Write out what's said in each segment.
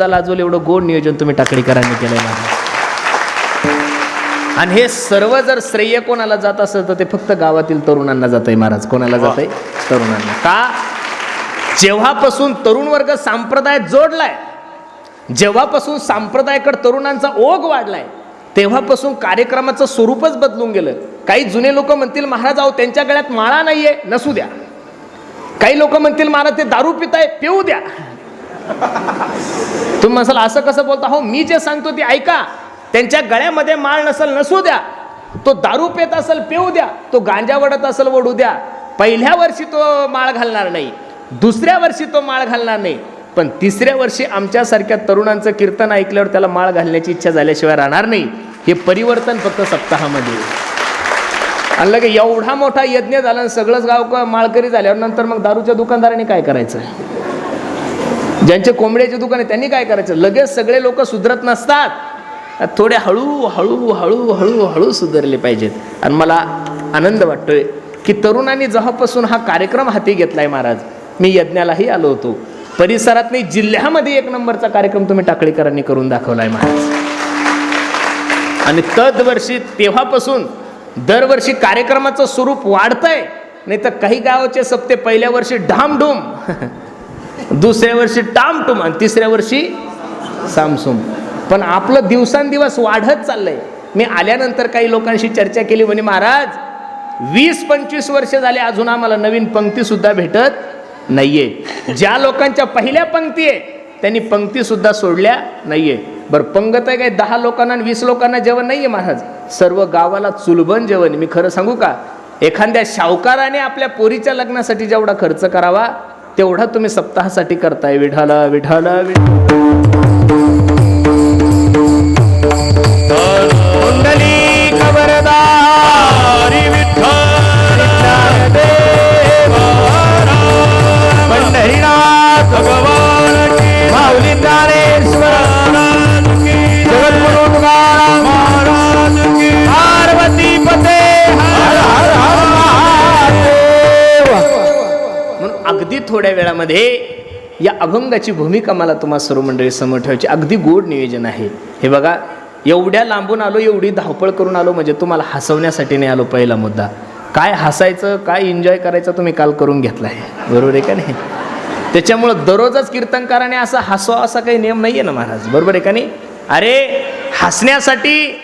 लाजवल एवढं गोड नियोजन तुम्ही टाकडीकरांनी केलंय माझं. आणि हे सर्व जर श्रेय कोणाला जात असेल तर ते फक्त गावातील तरुणांना जात आहे महाराज. कोणाला जात आहे तरुणांना. का? जेव्हापासून तरुण वर्ग संप्रदायात जोडलाय जेव्हापासून संप्रदायाकडे तरुणांचा ओघ वाढलाय तेव्हापासून कार्यक्रमाचं स्वरूपच बदलून गेलं. काही जुने लोक म्हणतील महाराज अहो त्यांच्या गळ्यात माळा नाहीये नसू द्या. काही लोक म्हणतील महाराज ते दारू पिताय पिऊ द्या. तुम्ही म्हणाल असं कसं बोलता? हो मी जे सांगतो ते ऐका. त्यांच्या गळ्यामध्ये माळ नसल नसू द्या. तो दारू पेत असेल पिऊ द्या. तो गांजा वडत असेल वडू द्या. पहिल्या वर्षी तो माळ घालणार नाही. दुसऱ्या वर्षी तो माळ घालणार नाही. पण तिसऱ्या वर्षी आमच्यासारख्या तरुणांचं कीर्तन ऐकल्यावर त्याला माळ घालण्याची इच्छा झाल्याशिवाय राहणार नाही. हे परिवर्तन फक्त सप्ताहामध्ये. आणि लगे एवढा मोठा यज्ञ झाला आणि सगळंच गाव माळकरी झाल्यावर नंतर मग दारूच्या दुकानदाराने काय करायचं? ज्यांचे कोंबड्याचे दुकान आहे त्यांनी काय करायचं? लगेच सगळे लोक सुधरत नसतात. थोडे हळू हळू हळू हळू हळू सुधारले पाहिजेत. आणि मला आनंद वाटतोय की तरुणांनी जेव्हापासून हा कार्यक्रम हाती घेतलाय महाराज मी यज्ञालाही आलो होतो. परिसरात नाही जिल्ह्यामध्ये एक नंबरचा कार्यक्रम तुम्ही टाकळीकरांनी करून दाखवलाय महाराज. आणि तदवर्षी तेव्हापासून दरवर्षी कार्यक्रमाचं स्वरूप वाढतंय. नाही तर काही गावाचे सप्ते पहिल्या वर्षी ढामढूम. दुसऱ्या वर्षी टामटुम आणि तिसऱ्या वर्षी सामसूम. पण आपलं दिवसांदिवस वाढत चाललंय. मी आल्यानंतर काही लोकांशी चर्चा केली म्हणे महाराज वीस पंचवीस वर्ष झाले अजून आम्हाला नवीन पंक्ती सुद्धा भेटत नाहीये. ज्या लोकांच्या पहिल्या पंक्ती आहे त्यांनी पंक्ती सुद्धा सोडल्या नाहीये. बरं पंगत आहे काय? दहा लोकांना आणि वीस लोकांना जेवण नाहीये महाराज. सर्व गावाला चुलबन जेवण मी खरं सांगू का? एखाद्या शावकाराने आपल्या पोरीच्या लग्नासाठी जेवढा खर्च करावा तेवढा तुम्ही सप्ताहासाठी करताय. विठाला विठाला कुंडली खबरदारी पंढरीनाथ भगवान. थोड्या वेळामध्ये या अभंगाची भूमिका मला तुम्हा सर्व मंडळी समोर ठेवायची. अगदी गोड नियोजन आहे. हे बघा एवढ्या लांबून आलो एवढी धावपळ करून आलो म्हणजे तुम्हाला हसवण्यासाठी नाही आलो पहिला मुद्दा. काय हसायचं काय एन्जॉय करायचं तुम्ही काल करून घेतलाय? बरोबर आहे का नाही? त्याच्यामुळं दररोजच कीर्तनकाराने असा हसवा असा काही नियम नाही आहे ना महाराज. बरोबर आहे का नाही? अरे हसण्यासाठी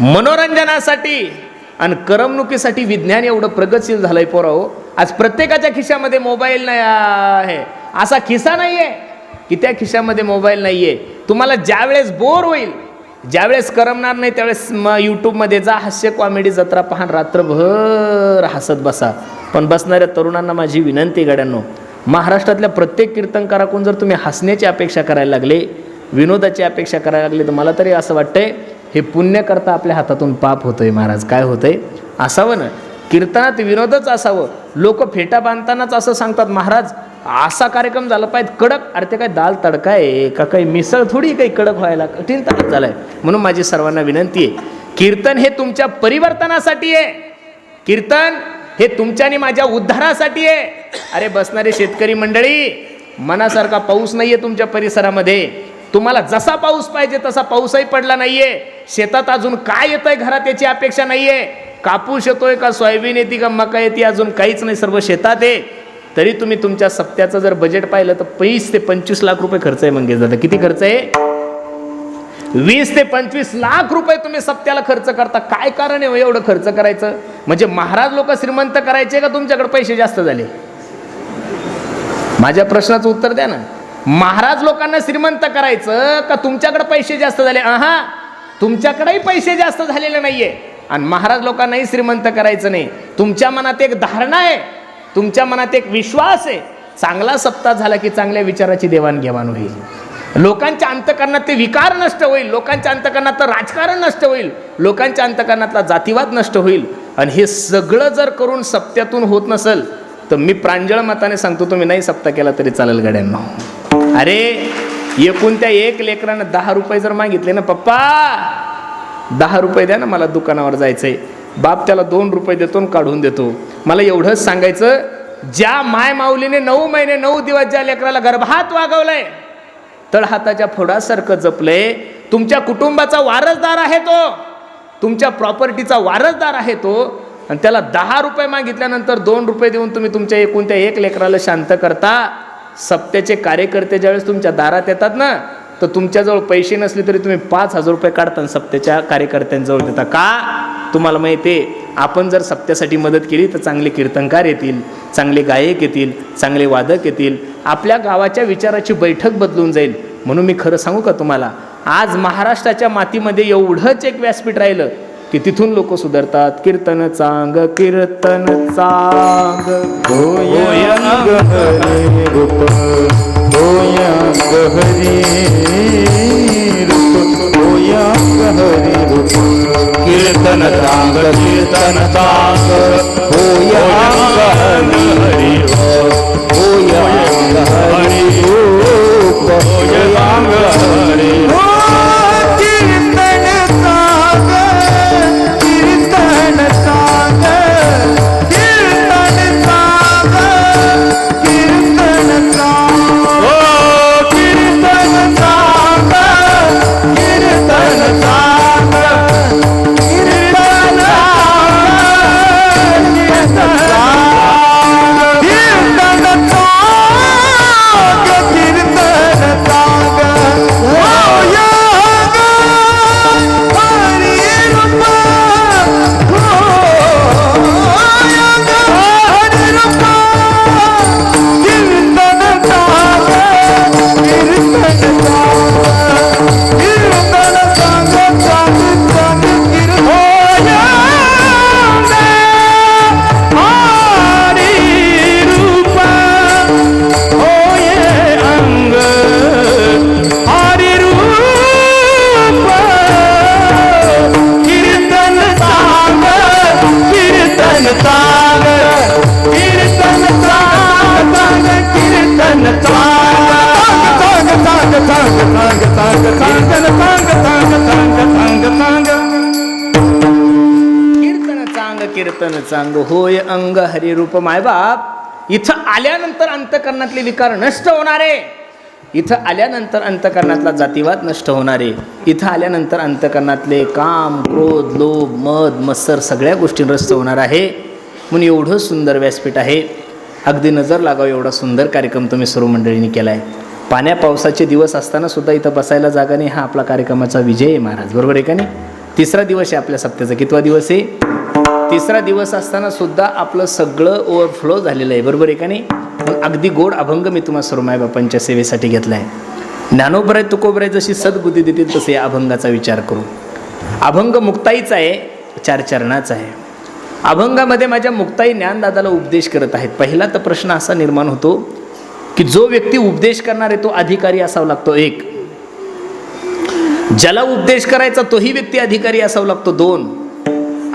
मनोरंजनासाठी आणि करमणुकीसाठी विज्ञान एवढं प्रगतशील झालंय पोराहो आज प्रत्येकाच्या खिशामध्ये मोबाईल नाही आहे असा खिसा नाही आहे की त्या खिशामध्ये मोबाईल नाही आहे तुम्हाला ज्यावेळेस बोर होईल ज्यावेळेस करमणार नाही त्यावेळेस मग यूट्यूबमध्ये जा हास्य कॉमेडी जत्रा पहा रात्रभर हसत बसा. पण बसणाऱ्या तरुणांना माझी विनंती गड्यांनो महाराष्ट्रातल्या प्रत्येक कीर्तनकाराकडून जर तुम्ही हसण्याची अपेक्षा करायला लागले विनोदाची अपेक्षा करायला लागली तर मला तरी असं वाटतंय हे पुण्य करता आपल्या हातातून पाप होतंय महाराज. काय होतंय? असावं ना. कीर्तनात विनोदच असावं. लोक फेटा बांधतानाच असं सांगतात महाराज असा कार्यक्रम झाला पाहिजे कडक अरे ते काय दाल तडका आहे का काही मिसळ थोडी काही कडक व्हायला कठीण त्रास झालाय. म्हणून माझी सर्वांना विनंती आहे कीर्तन हे तुमच्या परिवर्तनासाठी आहे. कीर्तन हे तुमच्या आणि माझ्या उद्धारासाठी आहे. अरे बसणारे शेतकरी मंडळी मनासारखा पाऊस नाही आहे तुमच्या परिसरामध्ये. तुम्हाला जसा पाऊस पाहिजे तसा पाऊसही पडला नाहीये. शेतात अजून काय येतंय घरात याची अपेक्षा नाहीये. कापूस येतोय का? सोयाबीन येते का? मका येते? अजून काहीच नाही. सर्व शेतात आहे. तरी तुम्ही तुमच्या सप्त्याचं जर बजेट पाहिलं तर पैस ते पंचवीस लाख रुपये खर्च आहे मंगेश दादा. किती खर्च आहे? वीस ते पंचवीस लाख रुपये तुम्ही सप्त्याला खर्च करता. काय कारण आहे हो एवढं खर्च करायचं? म्हणजे महाराज लोक श्रीमंत करायचे का तुमच्याकडे पैसे जास्त झाले? माझ्या प्रश्नाचं उत्तर द्या ना. महाराज लोकांना श्रीमंत करायचं का तुमच्याकडे पैसे जास्त झाले? आहा तुमच्याकडेही पैसे जास्त झालेले नाहीये. आणि महाराज लोकांनाही श्रीमंत करायचं नाही. तुमच्या मनात एक धारणा आहे. तुमच्या मनात एक विश्वास आहे. चांगला सप्ताह झाला की चांगल्या विचाराची देवाणघेवाण होईल. लोकांच्या अंतकरणात ते विकार नष्ट होईल. लोकांच्या अंतकरणातलं राजकारण नष्ट होईल. लोकांच्या अंतकरणातला जातीवाद नष्ट होईल. आणि हे सगळं जर करून सप्त्यातून होत नसेल तर मी प्रांजळ मताने सांगतो तुम्ही नाही सप्ताह केला तरी चालेल गड्यांना. अरे एकूण त्या एक लेकरानं दहा रुपये जर मागितले ना पप्पा दहा रुपये द्या ना मला दुकानावर जायचं आहे बाप त्याला दोन रुपये देतो आणि काढून देतो. मला एवढंच सांगायचं ज्या माय माऊलीने नऊ महिने नऊ दिवस ज्या लेकराला गर्भात वागवलंय तळहाताच्या फोडासारखं जपलंय तुमच्या कुटुंबाचा वारसदार आहे तो. तुमच्या प्रॉपर्टीचा वारसदार आहे तो. आणि त्याला दहा रुपये मागितल्यानंतर दोन रुपये देऊन तुम्ही तुमच्या एकूण त्या एक लेकराला शांत करता. सप्त्याचे कार्यकर्ते ज्यावेळेस तुमच्या दारात येतात ना तर तुमच्याजवळ पैसे नसले तरी तुम्ही पाच हजार रुपये काढता आणि सप्त्याच्या कार्यकर्त्यांजवळ देता. का? तुम्हाला माहिती आहे आपण जर सप्त्यासाठी मदत केली तर चांगले कीर्तनकार येतील चांगले गायक येतील चांगले वादक येतील. आपल्या गावाच्या विचाराची बैठक बदलून जाईल. म्हणून मी खरं सांगू का तुम्हाला? आज महाराष्ट्राच्या मातीमध्ये एवढंच एक व्यासपीठ राहिलं की तिथून लोक सुधारतात. कीर्तन चांग कीर्तन चांग. होया गहरी रूप होया गहरी रूप कीर्तन तांग कीर्तन तांग होया गहरी अंग हरिरूप मायबाप इथं आल्यानंतर अंतकरणातले विकार नष्ट होणारे. इथं आल्यानंतर अंतकरणातला जातीवाद नष्ट होणारे. इथं आल्यानंतर अंतकरणातले काम क्रोध लोभ मद मत्सर सगळ्या गोष्टी नष्ट होणार आहे. म्हणून एवढं सुंदर व्यासपीठ आहे. अगदी नजर लागावं एवढा सुंदर कार्यक्रम तुम्ही सर्व मंडळींनी केला आहे पाण्या पावसाचे दिवस असताना सुद्धा इथं बसायला जागा नाही. हा आपला कार्यक्रमाचा विजय आहे महाराज. बरोबर आहे का नाही? तिसरा दिवस आहे आपल्या सप्त्याचा कितवा दिवस आहे? तिसरा दिवस असताना सुद्धा आपलं सगळं ओव्हरफ्लो झालेलं आहे. बरोबर आहे का नाही? मग अगदी गोड अभंग मी तुम्हा सुरमाय मायबापांच्या सेवेसाठी घेतला आहे ज्ञानोबराय तुकोबराय जशी सद्बुद्धी देतील तसे या अभंगाचा विचार करू. अभंग मुक्ताईचा आहे चार चरणाचा आहे. अभंगामध्ये माझ्या मुक्ताई ज्ञानदादाला उपदेश करत आहेत. पहिला तर प्रश्न असा निर्माण होतो की जो व्यक्ती उपदेश करणार आहे तो अधिकारी असावा लागतो एक. ज्याला उपदेश करायचा तोही व्यक्ती अधिकारी असावा लागतो दोन.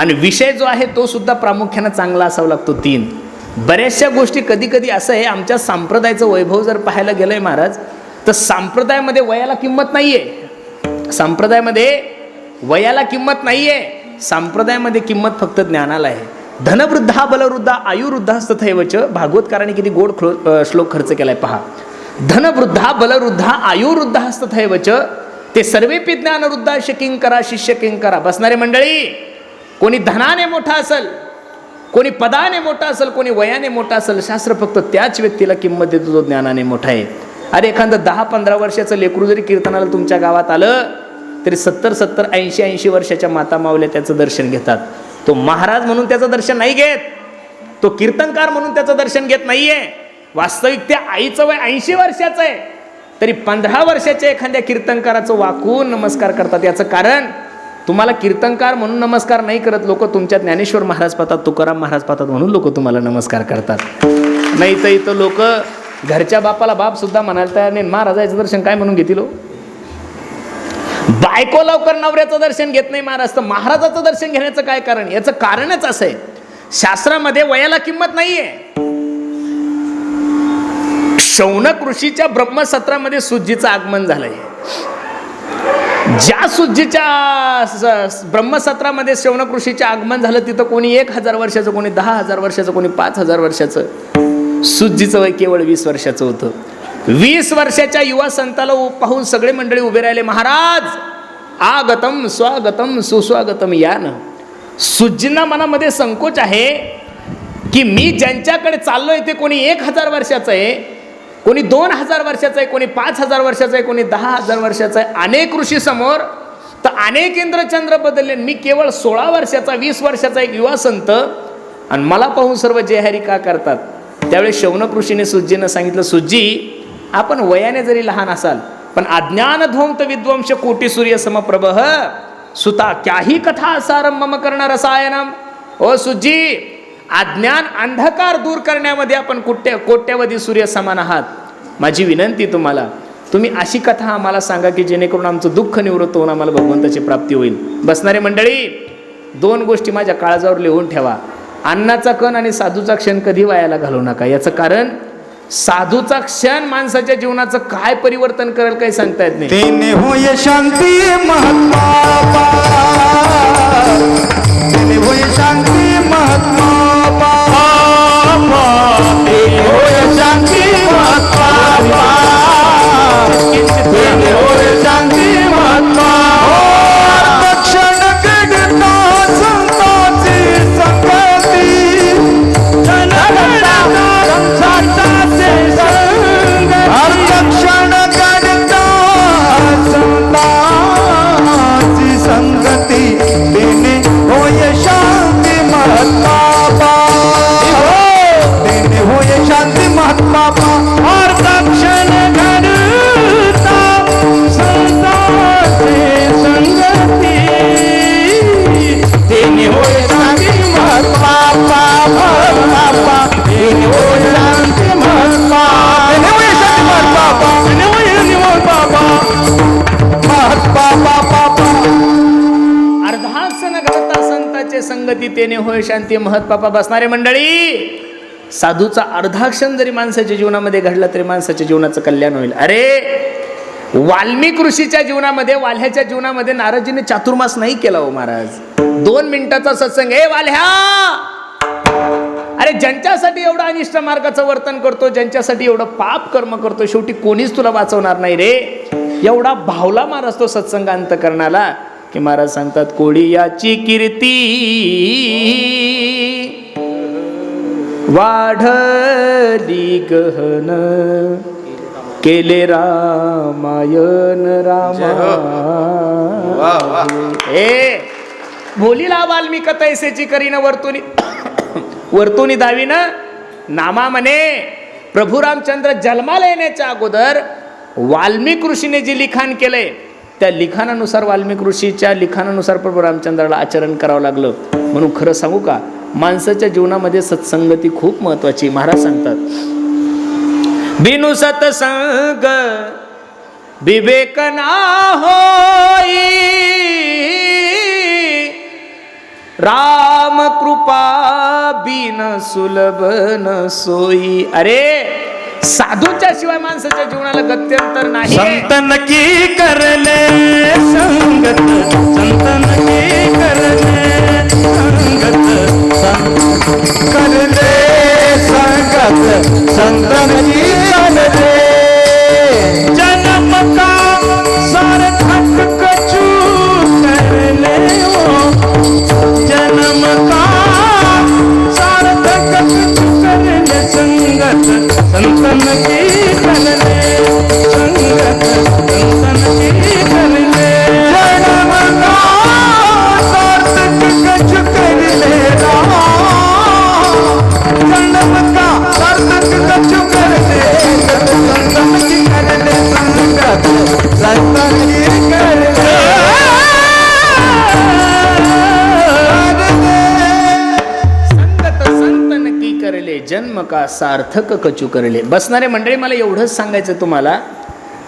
आणि विषय जो आहे तो सुद्धा प्रामुख्यानं चांगला असावा लागतो तीन. बऱ्याचशा गोष्टी कधी कधी असं आहे आमच्या संप्रदायाचं वैभव जर पाहायला गेलं आहे महाराज तर संप्रदायामध्ये वयाला किंमत नाही आहे संप्रदायामध्ये वयाला किंमत नाही आहे संप्रदायामध्ये किंमत फक्त ज्ञानाला आहे. धनवृद्धा बलवृद्धा आयुवृद्धा तथैवच भागवतकाराने किती गोड खो श्लोक खर्च केलाय पहा. धनवृद्धा बलवृद्धा आयुवृद्धा तथैवच ते सर्वेपी ज्ञानवृद्धा किंकरा शिष्य किंकरा बसणारे मंडळी कोणी धनाने मोठा असेल कोणी पदाने मोठा असेल कोणी वयाने मोठा असेल शास्त्र फक्त त्याच व्यक्तीला किंमत देतो जो ज्ञानाने मोठा आहे. अरे एखादं दहा पंधरा वर्षाचं लेकरू जरी कीर्तनाला तुमच्या गावात आलं तरी सत्तर सत्तर ऐंशी ऐंशी वर्षाच्या माता मावल्या त्याचं दर्शन घेतात. तो महाराज म्हणून त्याचं दर्शन नाही घेत. तो कीर्तनकार म्हणून त्याचं दर्शन घेत नाहीये. वास्तविक त्या आईचं वय ऐंशी वर्षाचं आहे. तरी पंधरा वर्षाच्या एखाद्या कीर्तनकाराचं वाकून नमस्कार करतात. याचं कारण तुम्हाला कीर्तनकार म्हणून नमस्कार नाही करत लोक तुमच्या ज्ञानेश्वर महाराज पाहतात तुकाराम महाराज पाहतात म्हणून लोक तुम्हाला नमस्कार करतात. नाही तर इथं लोक घरच्या बापाला बाप सुद्धा म्हणायला तयार नाही महाराजाचं दर्शन काय म्हणून घेतील हो? बायको लवकर नवऱ्याचं दर्शन घेत नाही महाराज. तर महाराजाचं दर्शन घेण्याचं काय कारण? याचं कारणच असं आहे. शास्त्रामध्ये वयाला किंमत नाहीये. शौनक ऋषीच्या ब्रह्मसत्रामध्ये सुज्जीचं आगमन झालंय. ज्या सुज्जीच्या ब्रह्मसत्रामध्ये शौनक ऋषीचे आगमन झालं तिथं कोणी एक हजार वर्षाचं कोणी दहा हजार वर्षाचं कोणी पाच हजार वर्षाचं. सुज्जीचं वय केवळ वीस वर्षाचं होतं. वीस वर्षाच्या युवा संताला उ- पाहून सगळे मंडळी उभे राहिले महाराज आगतम स्वागतम सुस्वागतम या न सुज्जींना मनामध्ये संकोच आहे की मी ज्यांच्याकडे चाललोय ते कोणी एक हजार वर्षाचं आहे कोणी दोन हजार वर्षाचं आहे कोणी पाच हजार वर्षाचं आहे कोणी दहा हजार वर्षाचं आहे. अनेक ऋषी समोर तर अनेक इंद्रचंद्र बदलले. मी केवळ सोळा वर्षाचा वीस वर्षाचा एक युवा संत आणि मला पाहून सर्व जयहरी का करतात? त्यावेळी शौनक ऋषीने सुज्जीनं सांगितलं सुज्जी आपण वयाने जरी लहान असाल पण अज्ञान ध्वंत विद्वंश कोटी सूर्य समप्रभ सुता क्याही कथा असारंभ मम कर्ण रसायनम ओ सुज्जी अज्ञान अंधकार दूर करण्यामध्ये आपण कुट्य कोट्यवधी सूर्य समान आहात? माझी विनंती तुम्हाला तुम्ही अशी कथा आम्हाला सांगा की जेणेकरून आमचं दुःख निवृत्त होऊन आम्हाला भगवंताची प्राप्ती होईल. बसणारे मंडळी दोन गोष्टी माझ्या काळजावर लिहून ठेवा. अन्नाचा कण आणि साधूचा क्षण कधी वायाला घालू नका. याचं कारण साधूचा क्षण माणसाच्या जीवनाचं काय परिवर्तन करेल काही सांगता येत नाही. तेने होय शांती संगती होय शांती महत पापा बसणारे मंडळी. साधूचा अर्धाक्षण जरी माणसाच्या जीवनामध्ये घडला तरी माणसाच्या जीवनाचं कल्याण होईल. अरे वाल्मिक ऋषीच्या जीवनामध्ये वाल्ह्याच्या जीवनामध्ये नाराजीने चातुर्मास नाही केला हो महाराज. दोन मिनिटाचा सत्संग. हे वाल्ह्या! अरे ज्यांच्यासाठी एवढं अनिष्ट मार्गाचं वर्तन करतो ज्यांच्यासाठी एवढं पाप कर्म करतो शेवटी कोणीच तुला वाचवणार नाही रे. एवढा भावला महाराज तो सत्संग अंत करणाला की महाराज सांगतात कोळी याची कीर्ती वाढली गहन. केले रामायण रामा. ए बोलीला वाल्मिक तैसेची करीन वर्तुनी. वर्तुनी दावीन नामा म्हणे प्रभू रामचंद्र जन्माला येण्याच्या अगोदर वाल्मिक ऋषीने जे लिखाण केलंय त्या लिखाणानुसार वाल्मिक ऋषीच्या लिखाणानुसार प्रभू रामचंद्राला आचरण करावं लागलं. म्हणून खरं सांगू का माणसाच्या जीवनामध्ये सत्संगती खूप महत्वाची महाराज सांगतात. बिनु सत्संग विवेक ना होई राम कृपा बिन सुलभ न सोई. अरे साधूच्या शिवाय माणसाच्या जीवनाला गत्यंतर नाही. संत नक्की करले संगत संत की करले संगत संत करले संगत संत की करले. सार्थक कचू करले. बसणारे मंडळी मला एवढंच सांगायचं तुम्हाला.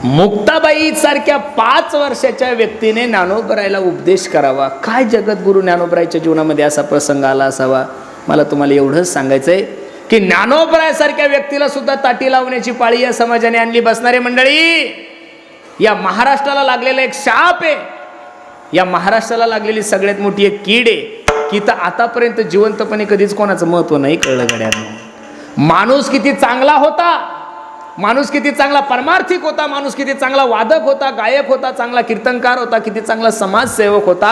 मुक्ताबाई सारख्या पाच वर्षाच्या व्यक्तीने ज्ञानोबरायला उपदेश करावा. काय जगद्गुरु ज्ञानोबरायच्या जीवनामध्ये असा प्रसंग आला असावा? मला तुम्हाला एवढंच सांगायचं आहे की ज्ञानोबरायसारख्या व्यक्तीला सुद्धा ताटी लावण्याची पाळी या समाजाने आणली. बसणारे मंडळी या महाराष्ट्राला लागलेला एक शाप आहे. या महाराष्ट्राला लागलेली सगळ्यात मोठी एक कीड आहे की तर आतापर्यंत जिवंतपणे कधीच कोणाचं महत्त्व नाही कळलं गड्यांना. माणूस किती चांगला होता माणूस किती चांगला परमार्थिक होता माणूस किती चांगला वादक होता गायक होता चांगला कीर्तनकार होता किती चांगला समाजसेवक होता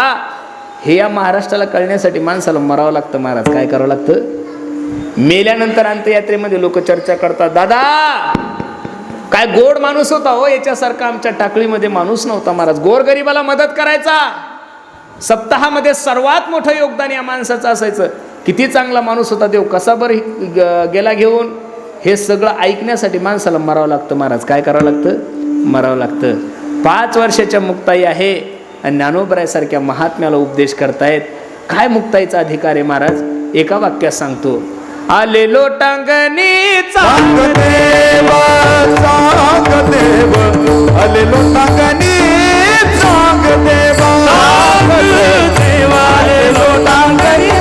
हे या महाराष्ट्राला कळण्यासाठी माणसाला मरावं लागतं महाराज. काय करावं लागतं? मेल्यानंतर अंत्ययात्रेमध्ये लोक चर्चा करतात दादा काय गोड माणूस होता हो याच्यासारखा आमच्या टाकळीमध्ये माणूस नव्हता महाराज. गोरगरिबाला मदत करायचा. सप्ताहामध्ये सर्वात मोठं योगदान या माणसाचं असायचं. किती चांगला माणूस होता देव कसा बरं ग- गेला घेऊन? हे सगळं ऐकण्यासाठी माणसाला मरावं लागतं महाराज. काय करावं लागतं? मरावं लागतं. पाच वर्षाच्या मुक्ताई आहे आणि ज्ञानोबरायसारख्या महात्म्याला उपदेश करतायत. काय मुक्ताईचा अधिकार आहे महाराज? एका वाक्यात सांगतो. आले लोटांगणी आलेलो टांगणी आलेलो टांगणी सांग देवा आलेलो टांगणी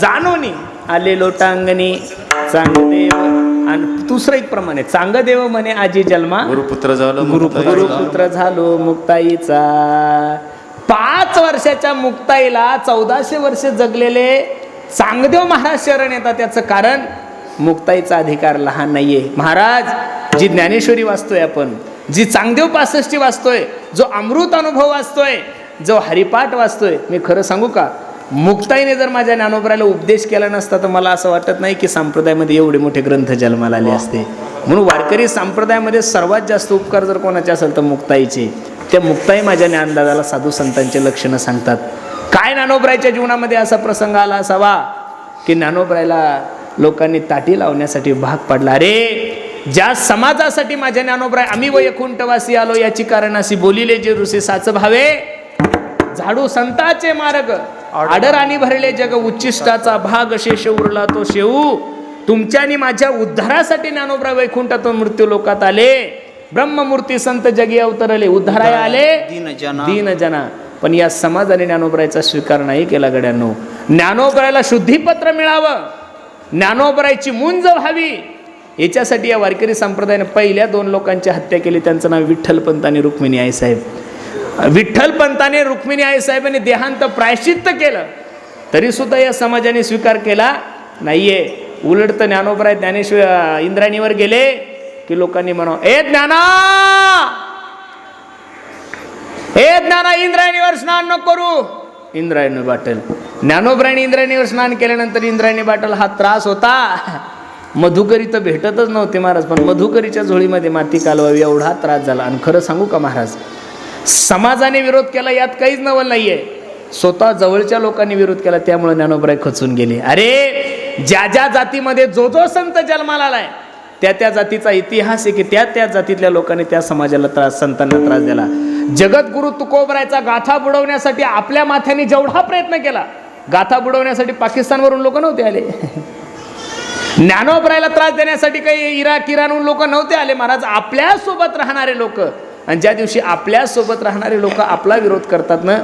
जाणोनी आले लोटांगणी चांगदेव आणि दुसरं एक प्रमाणे चांगदेव म्हणे आजी जन्मा. गुरुपुत्र झालं गुरुपुत्र झालो मुक्ताईचा. पाच वर्षाच्या मुक्ताईला चौदाशे वर्ष जगलेले चांगदेव महाराज शरण येतात त्याचं कारण मुक्ताईचा अधिकार लहान नाहीये. महाराज जी ज्ञानेश्वरी वाचतोय आपण जी चांगदेव पासष्टी वाचतोय जो अमृत अनुभव वाचतोय जो हरिपाठ वाचतोय मी खरं सांगू का? मुक्ताईने जर माझ्या ज्ञानोबराला उपदेश केला नसता तर मला असं वाटत नाही की संप्रदायामध्ये एवढे मोठे ग्रंथ जन्माला आले असते. म्हणून वारकरी संप्रदायामध्ये सर्वात जास्त उपकार जर कोणाचे असेल तर मुक्ताईचे. त्या मुक्ताई माझ्या ज्ञानदादाला साधू संतांचे लक्षणं सांगतात. काय ज्ञानोबरायच्या जीवनामध्ये असा प्रसंग आला असावा? की ज्ञानोबरायला लोकांनी ताटी लावण्यासाठी भाग पडला. अरे ज्या समाजासाठी माझ्या ज्ञानोबराय आम्ही वैकुंठवासी आलो याची कारण अशी बोलिले जे ऋषी साच भावे झाडू संताचे मार्ग. आडराने भरले जग उच्चिष्टाचा भाग शेष उरला तो शेऊ. तुमच्यानी माझ्या उद्धारासाठी ज्ञानोबराय वैकुंठातून मृत्यू लोकात आले. ब्रह्ममूर्ती संत जगी अवतरले उद्धाराय आले. दीन जना. पण या समाजाने ज्ञानोबरायचा स्वीकार नाही केला गड्यांनो. ज्ञानोबरायला शुद्धीपत्र मिळावं. ज्ञानोबरायची मुंज व्हावी. याच्यासाठी या वारकरी संप्रदायाने पहिल्या दोन लोकांची हत्या केली. त्यांचं नाव विठ्ठलपंत आणि रुक्मिणी आई विठ्ठल विठ्ठलपंताने रुक्मिणी आई साहेबांनी देहांत प्रायश्चित्त केलं. तरी सुद्धा या समाजाने स्वीकार केला नाहीये. उलट तर ज्ञानोबराय ज्ञानेश्वर इंद्राणीवर गेले की लोकांनी म्हणाव ए ज्ञाना! हे ज्ञाना इंद्रायणीवर स्नान न करू. इंद्रायणी बाटल. ज्ञानोबरायणी इंद्रायणीवर स्नान केल्यानंतर इंद्रायणी बाटल हा त्रास होता. मधुकरी तर भेटतच नव्हते महाराज पण मधुकरीच्या झोळीमध्ये माती कालवावी एवढा त्रास झाला. आणि खरं सांगू का महाराज समाजाने विरोध केला यात काहीच नवल नाहीये. स्वतः जवळच्या लोकांनी विरोध केला त्यामुळे ज्ञानोबराय खचून गेले. अरे ज्या ज्या जातीमध्ये जो जो संत जन्माला आलाय त्या त्या जातीचा इतिहास आहे की त्या त्या जातीतल्या लोकांनी त्या समाजाला त्रास संतांना त्रास दिला. जगद्गुरु तुकोबरायचा गाथा बुडवण्यासाठी आपल्या माथ्याने जेवढा प्रयत्न केला गाथा बुडवण्यासाठी पाकिस्तानवरून लोक नव्हते आले. ज्ञानोबरायला त्रास देण्यासाठी काही इराक इराणहून लोक नव्हते आले महाराज. आपल्यासोबत राहणारे लोक आणि ज्या दिवशी आपल्यासोबत राहणारे लोक आपला विरोध करतात ना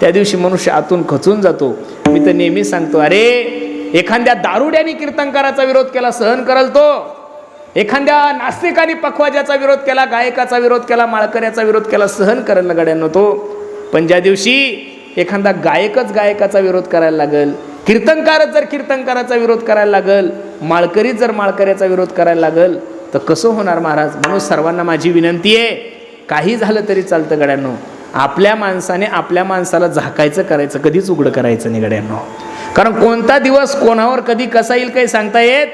त्या दिवशी मनुष्य आतून खचून जातो. मी तर नेहमी सांगतो अरे एखाद्या दारुड्याने कीर्तनकाराचा विरोध केला सहन करल तो. एखाद्या नास्तिकाने पखवाजाचा विरोध केला गायकाचा विरोध केला माळकऱ्याचा विरोध केला सहन करायला गड्यांना तो. पण ज्या दिवशी एखादा गायकच गायकाचा विरोध करायला लागल कीर्तनकारच जर कीर्तनकाराचा विरोध करायला लागल माळकरीच जर माळकऱ्याचा विरोध करायला लागल तर कसं होणार महाराज? म्हणून सर्वांना माझी विनंती आहे काही झालं तरी चालतं गड्यांनो. आपल्या माणसाने आपल्या माणसाला झाकायचं करायचं कधीच उघडं करायचं नाही गड्यांनो. कारण कोणता दिवस कोणावर कधी कसा येईल काही सांगता येत?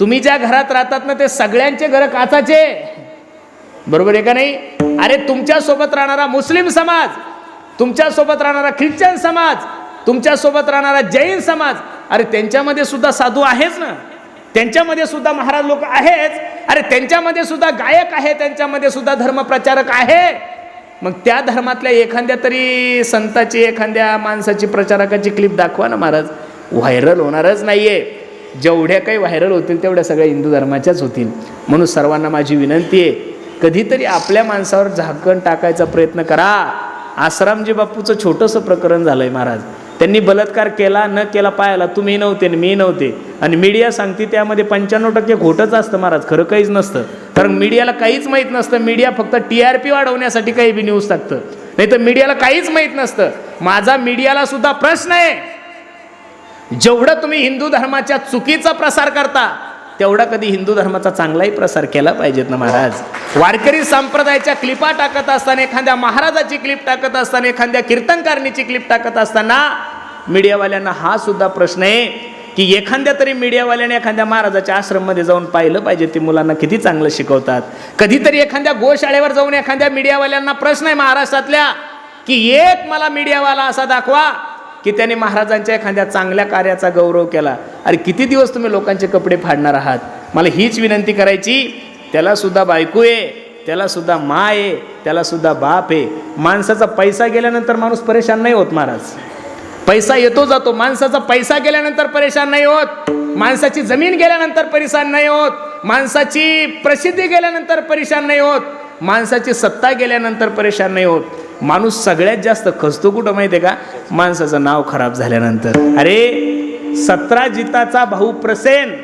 तुम्ही ज्या घरात राहतात ना ते सगळ्यांचे घर काचाचे. बरोबर आहे का नाही? अरे तुमच्यासोबत राहणारा मुस्लिम समाज तुमच्यासोबत राहणारा ख्रिश्चन समाज तुमच्यासोबत राहणारा जैन समाज अरे त्यांच्यामध्ये सुद्धा साधू आहेच ना. त्यांच्यामध्ये सुद्धा महाराज लोक आहेच. अरे त्यांच्यामध्ये सुद्धा गायक आहे त्यांच्यामध्ये सुद्धा धर्मप्रचारक आहे. मग त्या धर्मातल्या एखाद्या तरी संताची एखाद्या माणसाची प्रचारकाची क्लिप दाखवा ना महाराज. व्हायरल होणारच नाही आहे जेवढ्या काही व्हायरल होतील तेवढ्या सगळ्या हिंदू धर्माच्याच होतील. म्हणून सर्वांना माझी विनंती आहे कधीतरी आपल्या माणसावर झाकण टाकायचा प्रयत्न करा. आसरामजी बापूचं छोटंसं प्रकरण झालं आहे महाराज. त्यांनी बलात्कार केला न केला पायाला तुम्ही नव्हते आणि मी नव्हते. आणि मीडिया सांगते त्यामध्ये पंच्याण्णव टक्के खोटंच असतं महाराज खरं काहीच नसतं. कारण मीडियाला काहीच माहीत नसतं मीडिया फक्त टी आर पी वाढवण्यासाठी काही बी न्यूज टाकतं. नाही तर मीडियाला काहीच माहीत नसतं. माझा मीडियाला सुद्धा प्रश्न आहे. जेवढं तुम्ही हिंदू धर्माच्या चुकीचा प्रसार करता तेवढा कधी हिंदू धर्माचा चांगलाही प्रसार केला पाहिजेत ना महाराज. वारकरी संप्रदायाच्या क्लिपा टाकत असताना एखाद्या महाराजाची क्लिप टाकत असताना एखाद्या कीर्तनकारणीची क्लिप टाकत असताना मीडियावाल्यांना हा सुद्धा प्रश्न आहे की एखाद्या तरी मीडियावाल्याने एखाद्या महाराजाच्या आश्रममध्ये जाऊन पाहिलं पाहिजे ते मुलांना किती चांगलं शिकवतात. कधीतरी एखाद्या गोशाळेवर जाऊन एखाद्या मीडियावाल्यांना प्रश्न आहे महाराष्ट्रातल्या की एक मला मीडियावाला असा दाखवा की त्याने महाराजांच्या एखाद्या चांगल्या कार्याचा गौरव केला. अरे किती दिवस तुम्ही लोकांचे कपडे फाडणार आहात? मला हीच विनंती करायची त्याला सुद्धा बायको आहे त्याला सुद्धा मा आहे त्याला सुद्धा बाप आहे. माणसाचा पैसा गेल्यानंतर माणूस परेशान नाही होत महाराज. पैसा येतो जातो माणसाचा पैसा गेल्यानंतर परेशान नाही होत. माणसाची जमीन गेल्यानंतर परेशान नाही होत. माणसाची प्रसिद्धी गेल्यानंतर परेशान नाही होत. माणसाची सत्ता गेल्यानंतर परेशान नाही होत. माणूस सगळ्यात जास्त खचतो कुठं माहिती आहे का? माणसाचं नाव खराब झाल्यानंतर. अरे सतरा जिताचा भाऊ प्रसेन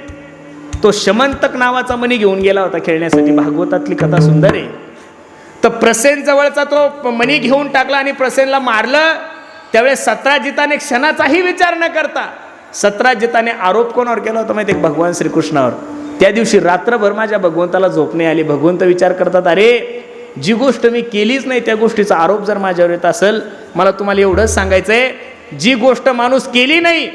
तो शमंतक नावाचा मणी घेऊन गेला होता खेळण्यासाठी. भागवतातली कथा सुंदर आहे. तर प्रसेन जवळचा तो मणी घेऊन टाकला आणि प्रसेनला मारलं. त्यावेळेस सत्राजिताने क्षणाचाही विचार न करता सत्राजिताने आरोप कोणावर केला होता माहिती आहे भगवान श्रीकृष्णावर. त्या दिवशी रात्रभर माझ्या भगवंताला झोप नाही आली. भगवंत विचार करतात अरे जी गोष्ट मी केलीच नाही त्या गोष्टीचा आरोप जर माझ्यावर येत असेल मला तुम्हाला एवढंच सांगायचंय जी गोष्ट माणूस केली नाही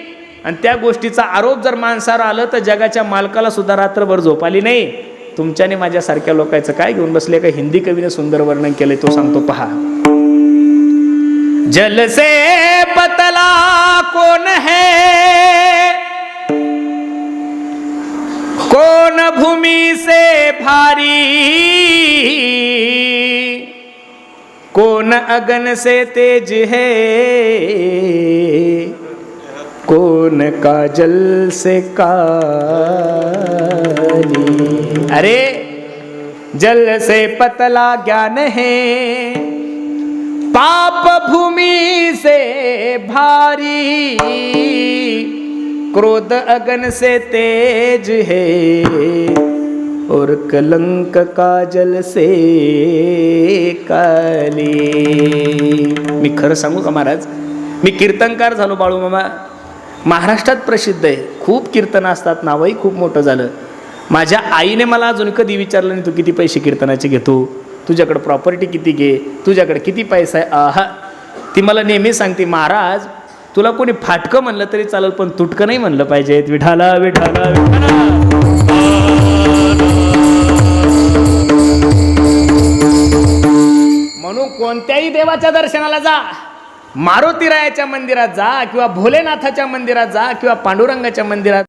आणि त्या गोष्टीचा आरोप जर माणसावर आलं तर जगाच्या मालकाला सुद्धा रात्रभर झोप आली नाही. तुमच्याने माझ्यासारख्या लोकांचं काय घेऊन बसले का? हिंदी कवीने सुंदर वर्णन केलंय तो सांगतो पहा. जलसे पतला है? कौन भूमि से भारी। कौन अगन से तेज है, कौन काजल से काली। अरे, जल से पतला ज्ञान है, पाप भूमि से भारी। क्रोध अगन से तेज है और कलंक काजल से काली। मी खरं सांगू का महाराज? मी कीर्तनकार झालो बाळू मामा. महाराष्ट्रात प्रसिद्ध आहे. खूप कीर्तन असतात नावही खूप मोठं झालं. माझ्या आईने मला अजून कधी विचारलं नाही तू किती पैसे कीर्तनाचे घेतो? तुझ्याकडं प्रॉपर्टी किती घे? तुझ्याकडे किती पैसा आहे? आहा. ती मला नेहमी सांगते महाराज तुला कोणी फाटकं म्हणलं तरी चालेल पण तुटकं नाही म्हणलं पाहिजे विठाला विठाला विठाला. म्हणून कोणत्याही देवाच्या दर्शनाला जा. मारुतीरायाच्या मंदिरात जा किंवा भोलेनाथाच्या मंदिरात जा किंवा पांडुरंगाच्या मंदिरात